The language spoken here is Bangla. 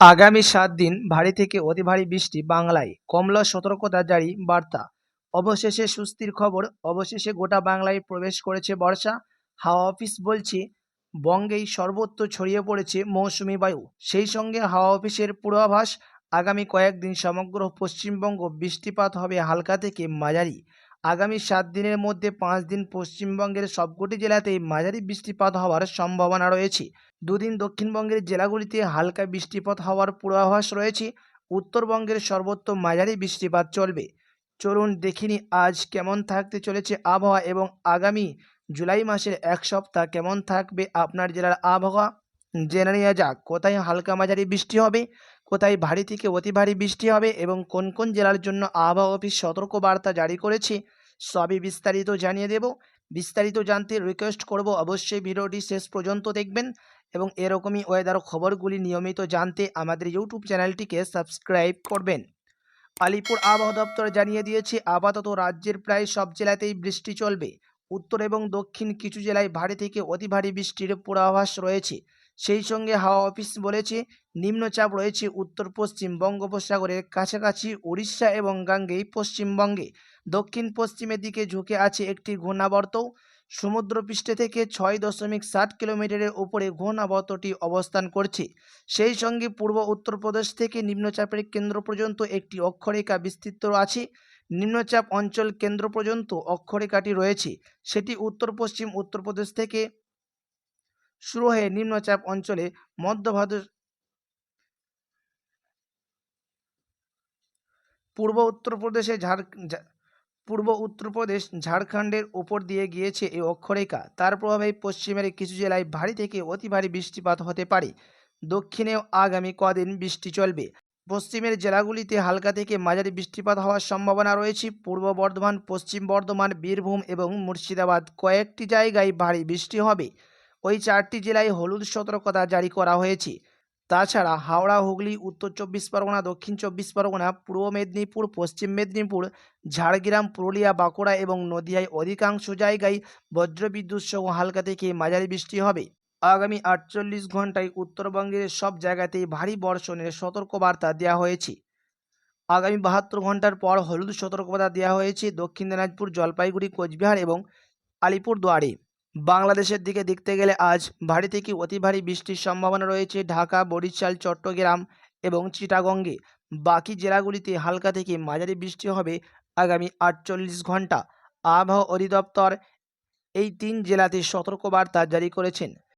আগামী সাত দিন ভারী থেকে অতি ভারী বৃষ্টি বাংলায়। কমলা সতর্কতা জারি, বার্তা। অবশেষে সুস্থির খবর, অবশেষে গোটা বাংলায় প্রবেশ করেছে বর্ষা। হাওয়া অফিস বলছে, বঙ্গেই সর্বত্র ছড়িয়ে পড়েছে মৌসুমি বায়ু। সেই সঙ্গে হাওয়া অফিসের পূর্বাভাস, আগামী কয়েকদিন সমগ্র পশ্চিমবঙ্গ বৃষ্টিপাত হবে হালকা থেকে মাঝারি। আগামী সাত দিনের মধ্যে পাঁচ দিন পশ্চিমবঙ্গের সবকটি জেলাতেই মাঝারি বৃষ্টিপাত হওয়ার সম্ভাবনা রয়েছে। দুদিন দক্ষিণবঙ্গের জেলাগুলিতে হালকা বৃষ্টিপাত হওয়ার পূর্বাভাস রয়েছে। উত্তরবঙ্গের সর্বত্র মাঝারি বৃষ্টিপাত চলবে। চলুন দেখিনি আজ কেমন থাকতে চলেছে আবহাওয়া এবং আগামী জুলাই মাসের এক সপ্তাহ কেমন থাকবে আপনার জেলার আবহাওয়া। জেনে নেওয়া যাক, কোথায় হালকা মাঝারি বৃষ্টি হবে? কোথায় ভারী থেকে অতি ভারী বৃষ্টি হবে এবং কোন কোন জেলার জন্য আবহাওয়া অফিস সতর্ক বার্তা জারি করেছে, সবই বিস্তারিত জানিয়ে দেব। বিস্তারিত জানতে রিকোয়েস্ট করব অবশ্যই ভিডিওটি শেষ পর্যন্ত দেখবেন এবং এরকমই ওয়েদার খবরগুলি নিয়মিত জানতে আমাদের ইউটিউব চ্যানেলটিকে সাবস্ক্রাইব করবেন। আলিপুর আবহাওয়া দপ্তর জানিয়ে দিয়েছে, আপাতত রাজ্যের প্রায় সব জেলাতেই বৃষ্টি চলবে। উত্তর এবং দক্ষিণ কিছু জেলায় ভারী থেকে অতি ভারী বৃষ্টির পূর্বাভাস রয়েছে। সেই সঙ্গে হাওয়া অফিস বলেছে, নিম্নচাপ রয়েছে উত্তর, পশ্চিম বঙ্গোপসাগরের কাছাকাছি উড়িষ্যা এবং গাঙ্গেয় পশ্চিমবঙ্গে। দক্ষিণ পশ্চিমের দিকে ঝুঁকে আছে একটি ঘূর্ণাবর্তও সমুদ্রপৃষ্ঠ থেকে ছয় দশমিক ষাট কিলোমিটারের উপরে ঘূর্ণাবর্তটি অবস্থান করছে। সেই সঙ্গে পূর্ব উত্তরপ্রদেশ থেকে নিম্নচাপের কেন্দ্র পর্যন্ত একটি অক্ষরেখা বিস্তৃত আছে। নিম্নচাপ অঞ্চল কেন্দ্র পর্যন্ত অক্ষরেখাটি রয়েছে। সেটি উত্তর, পশ্চিম উত্তরপ্রদেশ থেকে শুরু হয়ে নিম্নচাপ অঞ্চলে মধ্যভারত পূর্ব উত্তরপ্রদেশে ঝাড় পূর্ব উত্তরপ্রদেশ ঝাড়খণ্ডের ওপর দিয়ে গিয়েছে এই অক্ষরেখা। তার প্রভাবে পশ্চিমের কিছু জেলায় ভারী থেকে অতি ভারী বৃষ্টিপাত হতে পারে। দক্ষিণেও আগামী কদিন বৃষ্টি চলবে। পশ্চিমের জেলাগুলিতে হালকা থেকে মাঝারি বৃষ্টিপাত হওয়ার সম্ভাবনা রয়েছে। পূর্ব বর্ধমান, পশ্চিম বর্ধমান, বীরভূম এবং মুর্শিদাবাদ কয়েকটি জায়গায় ভারী বৃষ্টি হবে। ওই চারটি জেলায় হলুদ সতর্কতা জারি করা হয়েছে। তাছাড়া হাওড়া, হুগলি, উত্তর চব্বিশ পরগনা, দক্ষিণ চব্বিশ পরগনা, পূর্ব মেদিনীপুর, পশ্চিম মেদিনীপুর, ঝাড়গ্রাম, পুরুলিয়া, বাঁকুড়া এবং নদিয়ায় অধিকাংশ জায়গায় বজ্রবিদ্যুৎ সহ হালকা থেকে মাঝারি বৃষ্টি হবে। আগামী আটচল্লিশ ঘন্টায় উত্তরবঙ্গের সব জায়গাতেই ভারী বর্ষণের সতর্কবার্তা দেওয়া হয়েছে। আগামী বাহাত্তর ঘণ্টার পর হলুদ সতর্কতা দেওয়া হয়েছে দক্ষিণ দিনাজপুর, জলপাইগুড়ি, কোচবিহার এবং আলিপুরদুয়ারে। বাংলাদেশের দিকে দেখতে গেলে আজ ভারী থেকে অতি ভারী বৃষ্টির সম্ভাবনা রয়েছে ঢাকা, বরিশাল, চট্টগ্রাম এবং চিটাগঙ্গে। বাকি জেলাগুলিতে হালকা থেকে মাঝারি বৃষ্টি হবে আগামী আটচল্লিশ ঘণ্টা। আবহাওয়া অধিদপ্তর এই তিন জেলাতে সতর্কবার্তা জারি করেছেন।